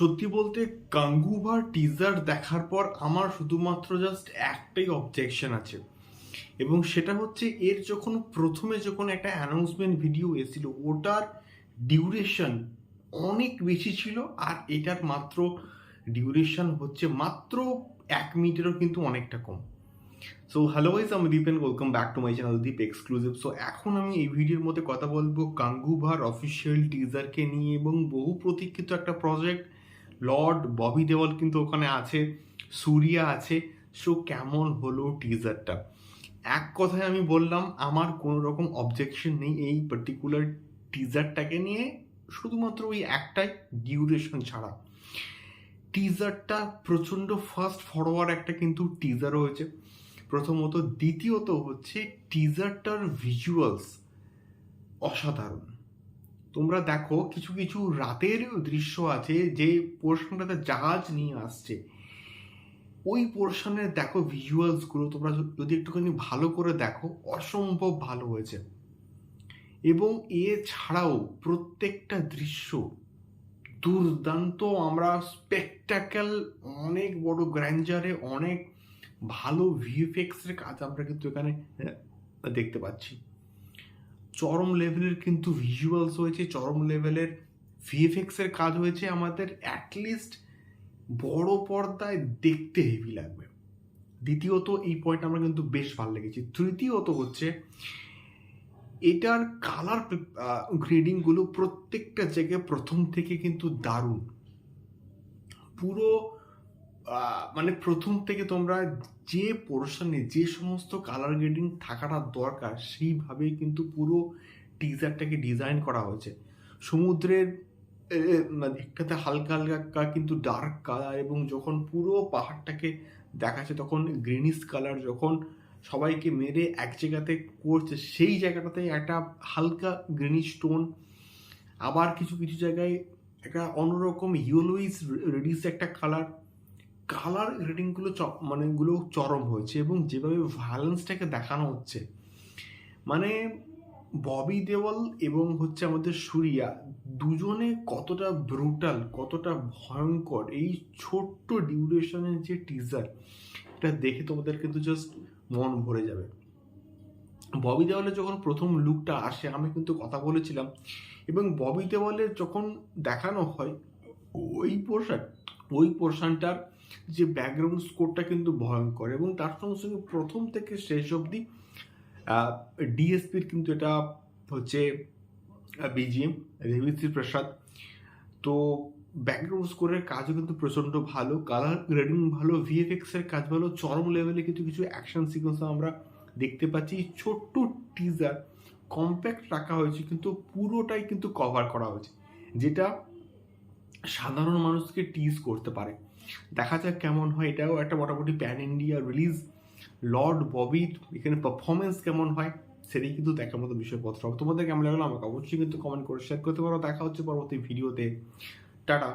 সত্যি বলতে গাঙ্গুভার টিজার দেখার পর আমার শুধুমাত্র জাস্ট একটাই অবজেকশন আছে। এবং সেটা হচ্ছে এর যখন প্রথমে যখন একটা অ্যানাউন্সমেন্ট ভিডিও এসেছিল, ওটার ডিউরেশন অনেক বেশি ছিল আর এটার মাত্র ডিউরেশন হচ্ছে মাত্র এক মিনিটেরও কিন্তু অনেকটা কম। সো হ্যালো গাইস আমি Deep and welcome back to my channel Deep exclusive so এখন আমি এই ভিডিওর মধ্যে কথা বলব গাঙ্গুভার অফিসিয়াল টিজারকে নিয়ে এবং বহু প্রতীক্ষিত একটা প্রজেক্ট লর্ড ববি দেওয়াল কিন্তু ওখানে আছে, সুরিয়া আছে। সো কেমন হলো টিজারটা এক কথায় আমি বললাম, আমার কোনো রকম অবজেকশন নেই এই পার্টিকুলার টিজারটাকে নিয়ে, শুধুমাত্র ওই একটাই ডিউরেশন ছাড়া। টিজারটা প্রচণ্ড ফাস্ট ফরওয়ার্ড একটা কিন্তু টিজার হয়েছে। প্রথমত, দ্বিতীয়ত হচ্ছে টিজারটার ভিজুয়ালস অসাধারণ। তোমরা দেখো কিছু কিছু রাতের দৃশ্য আছে, যে পোর্শনটাতে জাহাজ নিয়ে আসছে। ওই পোর্শনের দেখো ভিজুয়ালসগুলো তোমরা যদি একটুখানি ভালো করে দেখো, অসম্ভব ভালো হয়েছে। এবং এছাড়াও প্রত্যেকটা দৃশ্য দুর্দান্ত, আমরা স্পেকটাকেল অনেক বড় গ্র্যান্ডারে অনেক ভালো ভিএফএক্সের কাজ আমরা কিন্তু এখানে দেখতে পাচ্ছি। চরম লেভেলের কিন্তু ভিজুয়ালস হয়েছে, চরম লেভেলের ভিএফএক্সের কাজ হয়েছে। আমাদের অ্যাটলিস্ট বড় পর্দায় দেখতে হেভি লাগবে। দ্বিতীয়ত, এই পয়েন্ট আমরা কিন্তু বেশ ভালো লেগেছে। তৃতীয়ত হচ্ছে, এটার কালার গ্রেডিংগুলো প্রত্যেকটা জায়গায় প্রথম থেকে কিন্তু দারুণ। পুরো মানে প্রথম থেকে তোমরা যে পোর্শনে যে সমস্ত কালার গ্রেডিং থাকাটা দরকার, সেইভাবেই কিন্তু পুরো টিজারটাকে ডিজাইন করা হয়েছে। সমুদ্রের একটাতে হালকা হালকা কিন্তু ডার্ক কালার এবং যখন পুরো পাহাড়টাকে দেখাচ্ছে, তখন গ্রিনিশ কালার যখন সবাইকে মেরে এক জায়গাতে করছে, সেই জায়গাটাতে একটা হালকা গ্রিনিশ টোন আবার কিছু কিছু জায়গায় একটা অন্যরকম ইয়েলোইস রেডিস একটা কালার কালার রেটিংগুলো মানে গুলো চরম হয়েছে এবং যেভাবে ভায়োলেন্সটাকে দেখানো হচ্ছে মানে ববি দেওয়াল এবং হচ্ছে আমাদের সুরিয়া দুজনে কতটা ব্রুটাল কতটা ভয়ঙ্কর, এই ছোট্ট ডিউরেশনের যে টিজার এটা দেখে তোমাদের কিন্তু জাস্ট মন ভরে যাবে। ববি দেওয়ালের যখন প্রথম লুকটা আসে, আমি কিন্তু কথা বলেছিলাম, এবং ববি দেওয়ালের যখন দেখানো হয়, ওই পোর্শন ওই পোর্শনটার যে ব্যাকগ্রাউন্ড স্কোরটা কিন্তু ভয়ঙ্কর এবং তার সঙ্গে সঙ্গে প্রথম থেকে শেষ অবধি ডিএসপির কিন্তু এটা হচ্ছে বিজিএম দেবিশ্রী প্রসাদ তো ব্যাকগ্রাউন্ড স্কোরের কাজও কিন্তু প্রচণ্ড ভালো কালার গ্রেডিং ভালো ভিএফএক্স এর কাজ ভালো, চরম লেভেলে কিন্তু কিছু অ্যাকশন সিকোয়েন্স আমরা দেখতে পাচ্ছি। ছোট্ট টিজার কম্প্যাক্ট রাখা হয়েছে কিন্তু পুরোটাই কিন্তু কভার করা হয়েছে, যেটা সাধারণ মানুষকে টিজ করতে পারে। দেখা যাক কেমন হয়। এটাও একটা মোটামুটি প্যান ইন্ডিয়া রিলিজ লর্ড ববির এখানে পারফরমেন্স কেমন হয়, সেটাই কিন্তু দেখার মতো বিষয়পত্র তোমাদের কেমন লাগল আমাকে অবশ্যই কিন্তু কমেন্ট করে শেয়ার করতে পারো। দেখা হচ্ছে পরবর্তী ভিডিওতে টাটা।